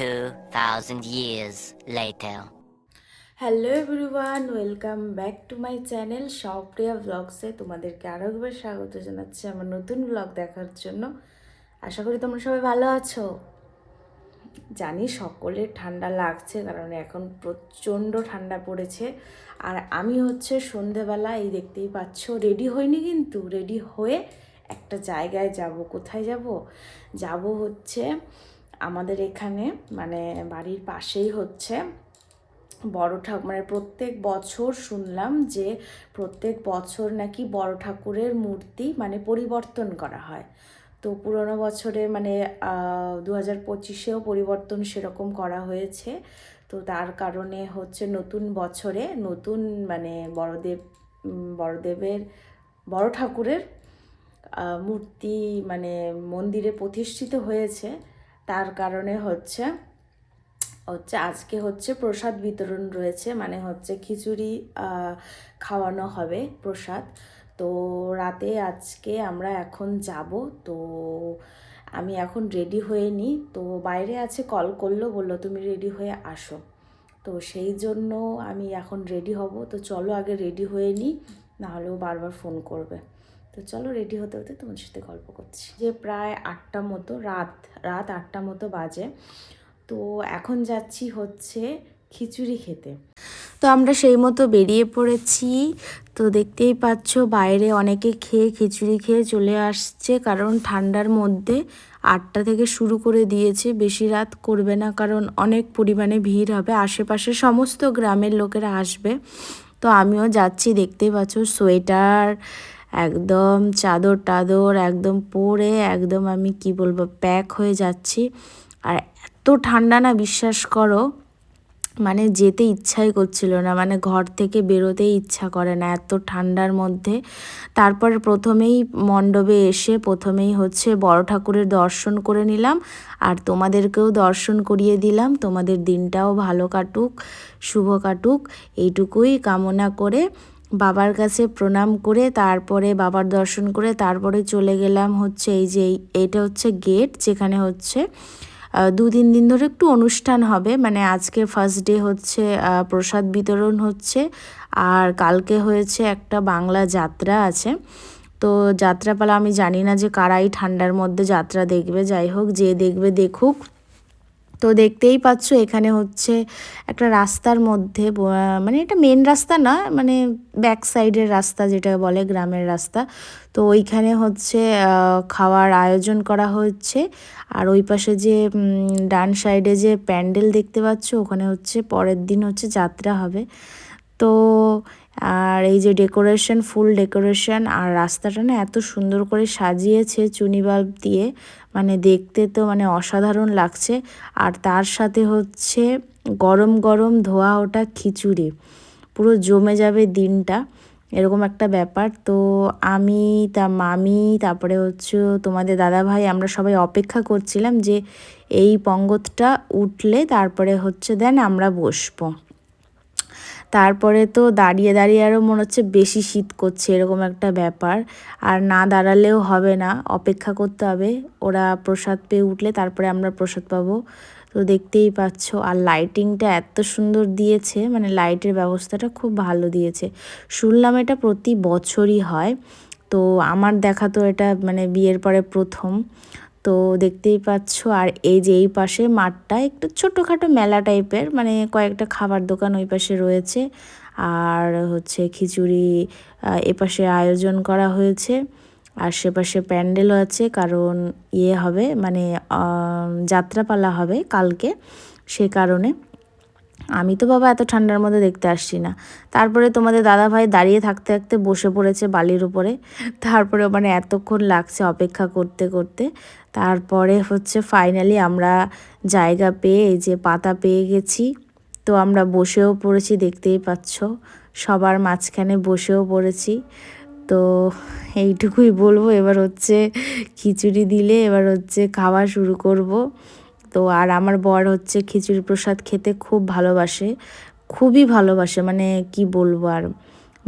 2,000 years later. Hello everyone welcome back to my channel Supriya ব্লগসে তোমাদেরকে আরও একবার স্বাগত জানাচ্ছি আমার নতুন ব্লগ দেখার জন্য। আশা করি তোমরা সবাই ভালো আছো। জানি সকলের ঠান্ডা লাগছে কারণ এখন প্রচণ্ড ঠান্ডা পড়েছে। আর আমি হচ্ছে সন্ধেবেলা এই দেখতেই পাচ্ছ রেডি হইনি কিন্তু রেডি হয়ে একটা জায়গায় যাব। কোথায় যাব? যাব হচ্ছে আমাদের এখানে মানে বাড়ির পাশেই হচ্ছে, বড় ঠাকুর মানে প্রত্যেক বছর শুনলাম যে প্রত্যেক বছর নাকি বড় ঠাকুরের মূর্তি মানে পরিবর্তন করা হয়। তো পুরোনো বছরে মানে দু হাজার পঁচিশেও পরিবর্তন সেরকম করা হয়েছে। তো তার কারণে হচ্ছে নতুন বছরে নতুন মানে বড়দেব বড়দেবের, বড় ঠাকুরের মূর্তি মানে মন্দিরে প্রতিষ্ঠিত হয়েছে। তার কারণে হচ্ছে হচ্ছে আজকে হচ্ছে প্রসাদ বিতরণ রয়েছে মানে হচ্ছে খিচুড়ি খাওয়ানো হবে প্রসাদ। তো রাতে আজকে আমরা এখন যাব, তো আমি এখন রেডি হয়ে নিই। তো বাইরে আছে কল করল, বলল তুমি রেডি হয়ে আসো। তো সেই জন্য আমি এখন রেডি হব। তো চলো আগে রেডি হয়ে নিই নাহলেও বারবার ফোন করবে। তো চলো রেডি হতে হতে তোমার সাথে গল্প করছি। যে প্রায় আটটা মতো, রাত রাত আটটা মতো বাজে। তো এখন যাচ্ছি হচ্ছে খিচুড়ি খেতে। তো আমরা সেই মতো বেরিয়ে পড়েছি। তো দেখতেই পাচ্ছ বাইরে অনেকে খেয়ে খিচুড়ি খেয়ে চলে আসছে। কারণ ঠান্ডার মধ্যে আটটা থেকে শুরু করে দিয়েছে। বেশি রাত করবে না, কারণ অনেক পরিমাণে ভিড় হবে। আশেপাশে সমস্ত গ্রামের লোকেরা আসবে। তো আমিও যাচ্ছি, দেখতেই পাচ্ছ সোয়েটার একদম চাদর টাদর একদম পরে একদম আমি কি বলব প্যাক হয়ে যাচ্ছি। আর এত ঠান্ডা না, বিশ্বাস করো মানে যেতে ইচ্ছাই করছিল না মানে ঘর থেকে বেরোতেই ইচ্ছা করে না, এত ঠান্ডার মধ্যে। তারপর প্রথমেই মণ্ডপে এসে প্রথমেই হচ্ছে বড় ঠাকুরের দর্শন করে নিলাম, আর তোমাদেরকেও দর্শন করিয়ে দিলাম। তোমাদের দিনটাও ভালো কাটুক, শুভ কাটুক, এইটুকুই কামনা করে বাবার কাছে প্রণাম করে, তারপরে বাবার দর্শন করে, তারপরে চলে গেলাম হচ্ছে এই যে এইটা হচ্ছে গেট যেখানে হচ্ছে দু তিন দিন ধরে একটু অনুষ্ঠান হবে। মানে আজকে ফার্স্ট ডে হচ্ছে প্রসাদ বিতরণ হচ্ছে, আর কালকে হয়েছে একটা বাংলা যাত্রা আছে। তো যাত্রাপালা আমি জানি না যে কারাই ঠান্ডার মধ্যে যাত্রা দেখবে, যাই হোক, যে দেখবে, দেখুক। তো দেখতেই পাচ্ছ এখানে হচ্ছে একটা রাস্তার মধ্যে মানে এটা মেন রাস্তা না মানে ব্যাক সাইডের রাস্তা যেটা বলে গ্রামের রাস্তা। তো ওইখানে হচ্ছে খাওয়ার আয়োজন করা হচ্ছে। আর ওই পাশে যে ডান সাইডে যে প্যান্ডেল দেখতে পাচ্ছ, ওখানে হচ্ছে পরের দিন হচ্ছে যাত্রা হবে। তো আর এই যে ডেকোরেশন, ফুল ডেকোরেশন আর রাস্তাটা না এত সুন্দর করে সাজিয়েছে চুনি বাল্ব দিয়ে। মানে দেখতে তো মানে অসাধারণ লাগছে। আর তার সাথে হচ্ছে গরম গরম ধোয়া ওটা খিচুড়ি। পুরো জমে যাবে দিনটা। এরকম একটা ব্যাপার। তো আমি, তা মামি, তারপরে হচ্ছে তোমাদের দাদা ভাই আমরা সবাই অপেক্ষা করছিলাম যে এই পঙ্গতটা উঠলে তারপরে হচ্ছে দেন আমরা বসবো। তারপরে তো দাঁড়িয়ে দাঁড়িয়ে আরও মনে হচ্ছে বেশি শীত করছে, এরকম একটা ব্যাপার। আর না দাঁড়ালেও হবে না, অপেক্ষা করতে হবে। ওরা প্রসাদ পেয়ে উঠলে তারপরে আমরা প্রসাদ পাবো। তো দেখতেই পাচ্ছ, আর লাইটিংটা এত সুন্দর দিয়েছে মানে লাইটের ব্যবস্থাটা খুব ভালো দিয়েছে। শুনলাম এটা প্রতি বছরই হয়, তো আমার দেখা তো এটা মানে বিয়ের পরে প্রথম। তো দেখতেই পাচ্ছ, আর এই যে এই পাশে মাঠটা একটু ছোটোখাটো মেলা টাইপের মানে কয়েকটা খাবার দোকান ওই পাশে রয়েছে। আর হচ্ছে খিচুড়ি এপাশে আয়োজন করা হয়েছে। আর সেপাশে প্যান্ডেলও আছে, কারণ ইয়ে হবে মানে যাত্রাপালা হবে কালকে সে কারণে। আমি তো বাবা এত ঠান্ডার মধ্যে দেখতে আসছি না। তারপরে তোমাদের দাদা ভাই দাঁড়িয়ে থাকতে থাকতে বসে পড়েছে বালির উপরে। তারপরে মানে এতক্ষণ লাগছে অপেক্ষা করতে করতে। তারপরে হচ্ছে ফাইনালি আমরা জায়গা পেয়ে এই যে পাতা পেয়ে গেছি। তো আমরা বসেও পড়েছি, দেখতেই পাচ্ছ। সবার মাঝখানে বসেও পড়েছি। তো এইটুকুই বলব। এবার হচ্ছে খিচুড়ি দিলে এবার হচ্ছে খাওয়া শুরু করব। তো আর আমার বর হচ্ছে খিচুড়ি প্রসাদ খেতে খুব ভালোবাসে, খুবই ভালোবাসে মানে কি বলব আর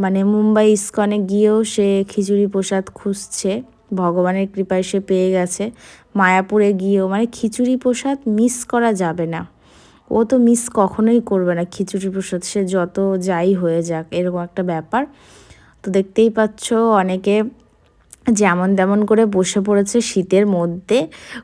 মানে মুম্বাই ইস্কনে গিয়েও সে খিচুড়ি প্রসাদ খুঁজছে, ভগবানের কৃপায় সে পেয়ে গেছে, মায়াপুরে গিয়েও মানে খিচুড়ি প্রসাদ মিস করা যাবে না, ও তো মিস কখনোই করবে না খিচুড়ি প্রসাদ, সে যত যাই হয়ে যাক, এরকম একটা ব্যাপার, তো দেখতেই পাচ্ছ অনেকে যেমন তেমন করে বসে পড়েছে শীতের মধ্যে।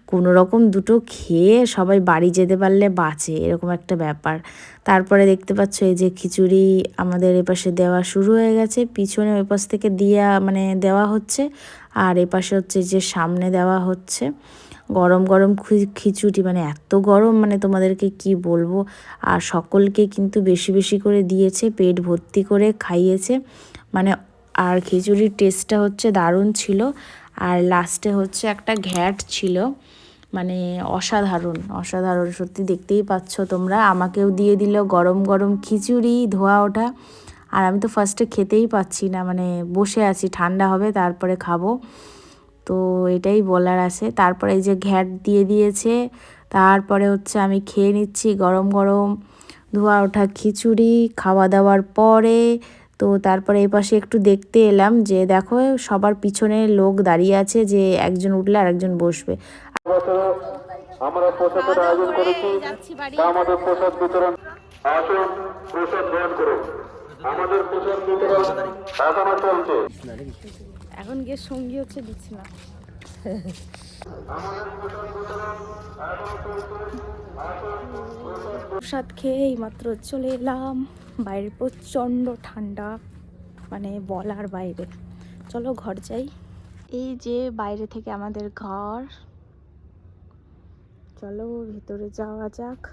কোনো রকম দুটো খেয়ে সবাই বাড়ি যেতে পারলে বাঁচে, এরকম একটা ব্যাপার। তারপরে দেখতে পাচ্ছ এই যে খিচুড়ি আমাদের এপাশে দেওয়া শুরু হয়ে গেছে। পিছনে ওই পাশ থেকে দিয়া মানে দেওয়া হচ্ছে আর এপাশে হচ্ছে যে সামনে দেওয়া হচ্ছে। গরম গরম খিচুড়ি মানে এত গরম মানে তোমাদেরকে কি বলব? আর সকলকে কিন্তু বেশি বেশি করে দিয়েছে, পেট ভর্তি করে খাইয়েছে। মানে আর খিচুড়ির টেস্টটা হচ্ছে দারুণ ছিল। আর লাস্টে হচ্ছে একটা ঘ্যাট ছিল। মানে অসাধারণ অসাধারণ। সত্যি দেখতেই পাচ্ছ তোমরা। আমাকেও দিয়ে দিল গরম গরম খিচুড়ি, ধোয়া ওঠা আর আমি তো ফার্স্টে খেতেই পাচ্ছি না। মানে বসে আছি, ঠান্ডা হবে, তারপরে খাব। তো এটাই বলার আছে। তারপরে এই যে ঘ্যাট দিয়ে দিয়েছে, তারপরে হচ্ছে আমি খেয়ে নিচ্ছি গরম গরম ধোয়া ওঠা খিচুড়ি। খাওয়া দাওয়ার পরে তো তারপরে এই পাশে একটু দেখতে এলাম যে দেখো সবার পিছনে লোক দাঁড়িয়ে আছে যে একজন উঠলে আর একজন বসবে আমরা প্রসাদের আয়োজন করেছি। আমাদের প্রসাদ বিতরণ আসুন প্রসাদ গ্রহণ করুন। আমাদের প্রসাদ বিতরণ এখনও চলছে। এখন গিয়ে সঙ্গী হচ্ছে দিচ্ছি না প্রসাদ খেয়ে মাত্র চলে এলাম। বাইরে প্রচণ্ড ঠান্ডা মানে বলার বাইরে। চলো ঘর যাই। এই যে বাইরে থেকে আমাদের ঘর। চলো ভেতরে যাওয়া যাক।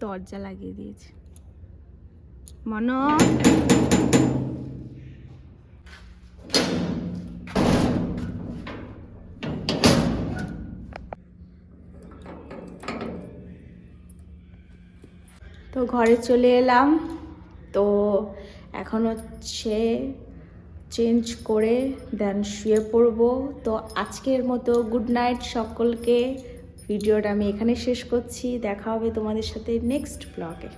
দরজা লাগিয়ে দিয়েছে। মনো ঘরে চলে এলাম। তো এখন হচ্ছে চেঞ্জ করে দেন শুয়ে পড়ব। তো আজকের মতো গুড নাইট সকলকে। ভিডিওটা আমি এখানে শেষ করছি। দেখা হবে তোমাদের সাথে নেক্সট ব্লগে